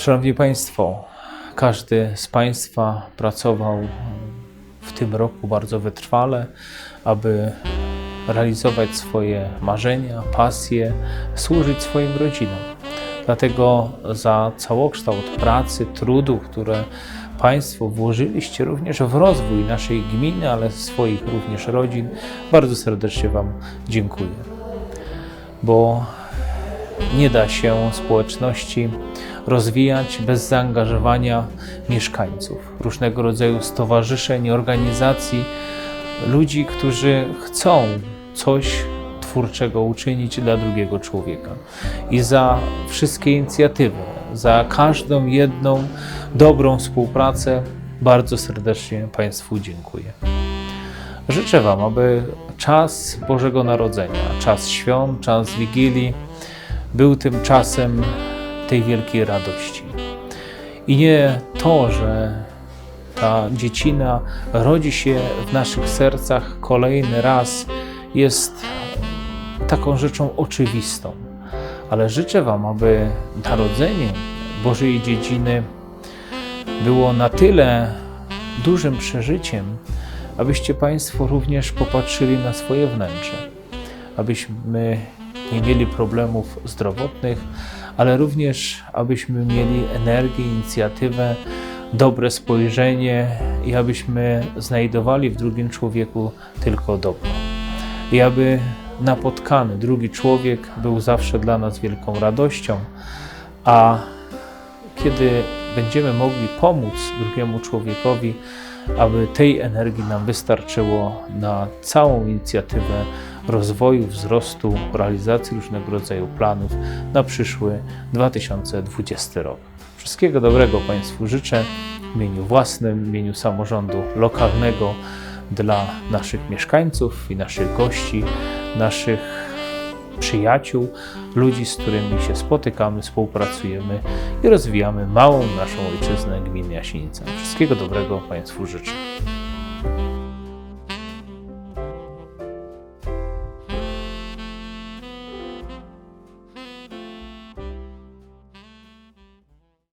Szanowni Państwo, każdy z Państwa pracował w tym roku bardzo wytrwale, aby realizować swoje marzenia, pasje, służyć swoim rodzinom. Dlatego za całokształt pracy, trudu, które Państwo włożyliście również w rozwój naszej gminy, ale swoich również rodzin, bardzo serdecznie Wam dziękuję. Bo nie da się społeczności rozwijać bez zaangażowania mieszkańców, różnego rodzaju stowarzyszeń, organizacji, ludzi, którzy chcą coś twórczego uczynić dla drugiego człowieka. I za wszystkie inicjatywy, za każdą jedną dobrą współpracę bardzo serdecznie Państwu dziękuję. Życzę Wam, aby czas Bożego Narodzenia, czas świąt, czas Wigilii był tym czasem tej wielkiej radości. I nie to, że ta dziecina rodzi się w naszych sercach kolejny raz, jest taką rzeczą oczywistą, ale życzę Wam, aby narodzenie Bożej dziedziny było na tyle dużym przeżyciem, abyście Państwo również popatrzyli na swoje wnętrze, abyśmy nie mieli problemów zdrowotnych, ale również abyśmy mieli energię, inicjatywę, dobre spojrzenie i abyśmy znajdowali w drugim człowieku tylko dobro. I aby napotkany drugi człowiek był zawsze dla nas wielką radością, a kiedy będziemy mogli pomóc drugiemu człowiekowi, aby tej energii nam wystarczyło na całą inicjatywę rozwoju, wzrostu, realizacji różnego rodzaju planów na przyszły 2020 rok. Wszystkiego dobrego Państwu życzę w imieniu własnym, w imieniu samorządu lokalnego dla naszych mieszkańców i naszych gości, naszych przyjaciół, ludzi, z którymi się spotykamy, współpracujemy i rozwijamy małą naszą ojczyznę gminy Jasienica. Wszystkiego dobrego Państwu życzę.